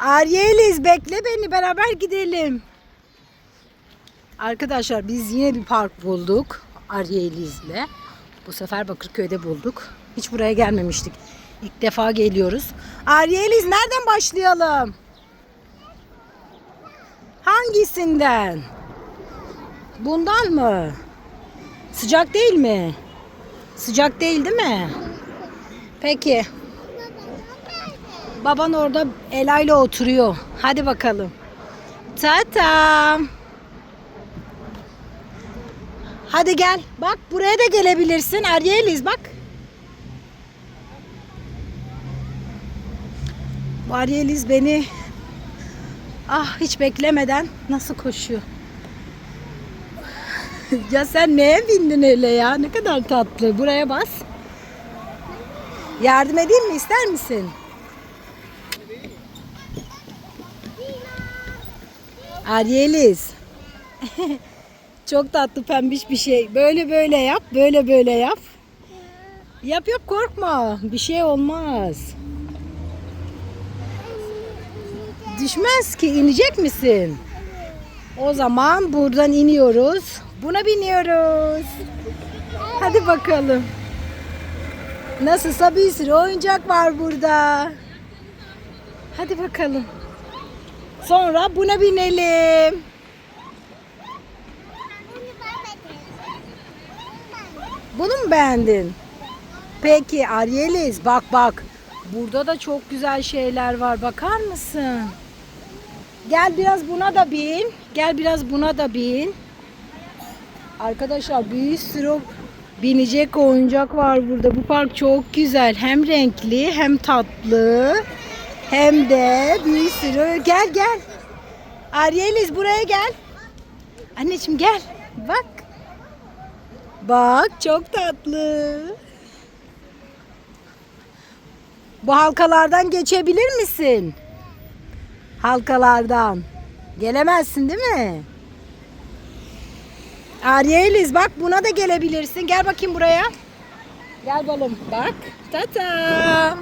Aryeliz bekle beni beraber gidelim. Arkadaşlar biz yine bir park bulduk Aryeliz'le. Bu sefer Bakırköy'de bulduk. Hiç buraya gelmemiştik. İlk defa geliyoruz. Aryeliz nereden başlayalım? Hangisinden? Bundan mı? Sıcak değil mi? Sıcak değil değil mi? Peki. Baban orada Ela ile oturuyor. Hadi bakalım. Tatam. Hadi gel. Bak buraya da gelebilirsin. Aryeliz bak. Bu Aryeliz beni ah hiç beklemeden nasıl koşuyor. ya sen neye bindin öyle ya? Ne kadar tatlı. Buraya bas. Yardım edeyim mi? ister misin? Aryeliz. Çok tatlı pembiş bir şey. Böyle böyle yap. Böyle böyle yap. Yap yap korkma. Bir şey olmaz. Düşmez ki. inecek misin? O zaman buradan iniyoruz. Buna biniyoruz. Hadi bakalım. Nasılsa bir sürü oyuncak var burada. Hadi bakalım. Sonra buna binelim. Bunu mu beğendin? Peki Aryeliz bak bak. Burada da çok güzel şeyler var. Bakar mısın? Gel biraz buna da bin. Gel biraz buna da bin. Arkadaşlar bir sürü binecek oyuncak var burada. Bu park çok güzel. Hem renkli hem tatlı. Hem de bir sürü. Gel gel. Aryeliz buraya gel. Anneciğim gel. Bak. Bak çok tatlı. Bu halkalardan geçebilir misin? Halkalardan. Gelemezsin değil mi? Aryeliz bak buna da gelebilirsin. Gel bakayım buraya. Gel balım. Bak. Tata.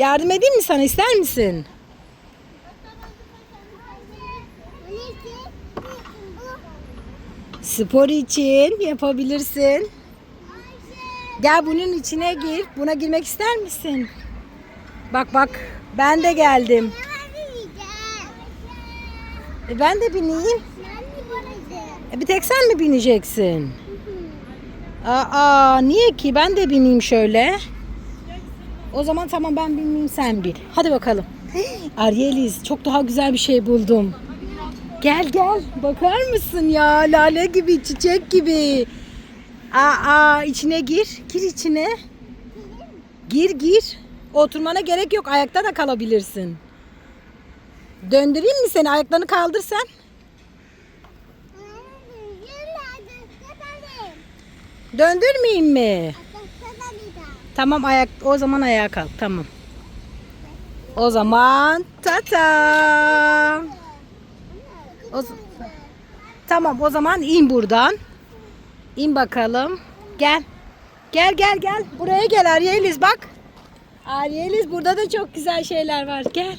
Yardım edeyim mi sana ister misin? Spor için yapabilirsin. Gel bunun içine gir. Buna girmek ister misin? Bak bak ben de geldim. E ben de bineyim. E bir tek sen mi bineceksin? Aa niye ki? Ben de bineyim şöyle. O zaman tamam ben binmeyeyim sen bin. Hadi bakalım. Aryeliz çok daha güzel bir şey buldum. Gel gel bakar mısın ya lale gibi çiçek gibi. Aa içine gir. Gir içine. Gir gir. Oturmana gerek yok. Ayakta da kalabilirsin. Döndüreyim mi seni? Ayaklarını kaldır sen. Döndürmeyeyim mi? Tamam ayak o zaman ayağa kalk. Tamam. O zaman tata. O, tamam o zaman in buradan. İn bakalım. Gel. Gel gel gel. Buraya gel Aryeliz bak. Aryeliz burada da çok güzel şeyler var. Gel.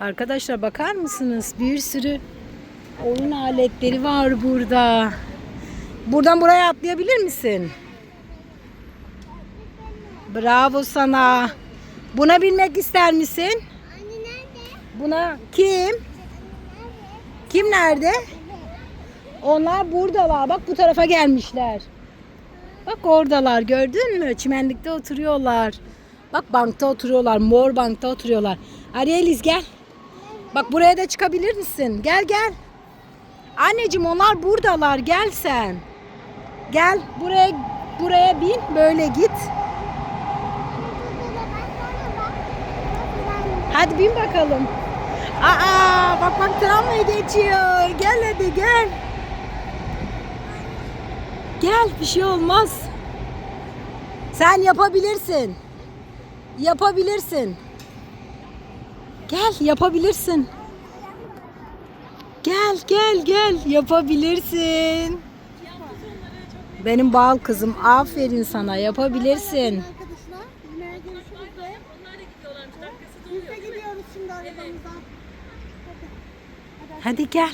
Arkadaşlar bakar mısınız? Bir sürü oyun aletleri var burada. Buradan buraya atlayabilir misin? Bravo sana. Buna binmek ister misin? Buna kim? Kim nerede? Onlar buradalar. Bak bu tarafa gelmişler. Bak oradalar gördün mü? Çimenlikte oturuyorlar. Bak bankta oturuyorlar. Mor bankta oturuyorlar. Aryeliz gel. Bak buraya da çıkabilir misin? Gel gel. Anneciğim onlar buradalar. Gel sen. Gel buraya buraya bin. Böyle git. Hadi bin bakalım. Aa bak bak tramvay geçiyor. Gel hadi gel. Gel bir şey olmaz. Sen yapabilirsin. Yapabilirsin. Gel yapabilirsin. Gel gel gel yapabilirsin. Benim bal kızım aferin sana yapabilirsin. Biz gidiyoruz şimdi arabamıza. Hadi gel.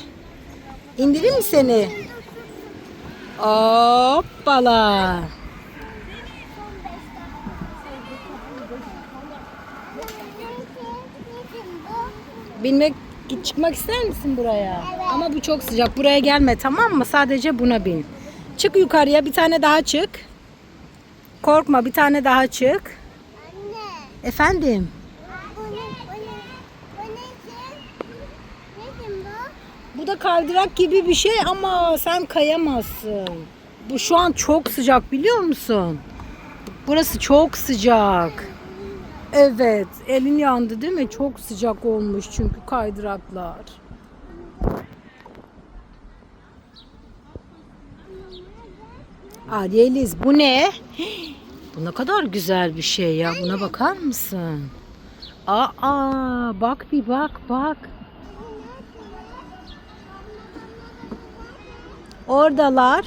İndireyim mi seni? Hoppala. Binmek çıkmak ister misin buraya? Evet. Ama bu çok sıcak. Buraya gelme tamam mı? Sadece buna bin. Çık yukarıya bir tane daha çık. Korkma bir tane daha çık. Anne. Efendim. Bu? Da kaydırak gibi bir şey ama sen kayamazsın. Bu şu an çok sıcak biliyor musun? Burası çok sıcak. Evet, elin yandı değil mi? Çok sıcak olmuş çünkü kaydıraklar. Aa Yeliz bu ne? Bu ne kadar güzel bir şey ya. Buna bakar mısın? Aa bak bir bak bak. Oradalar.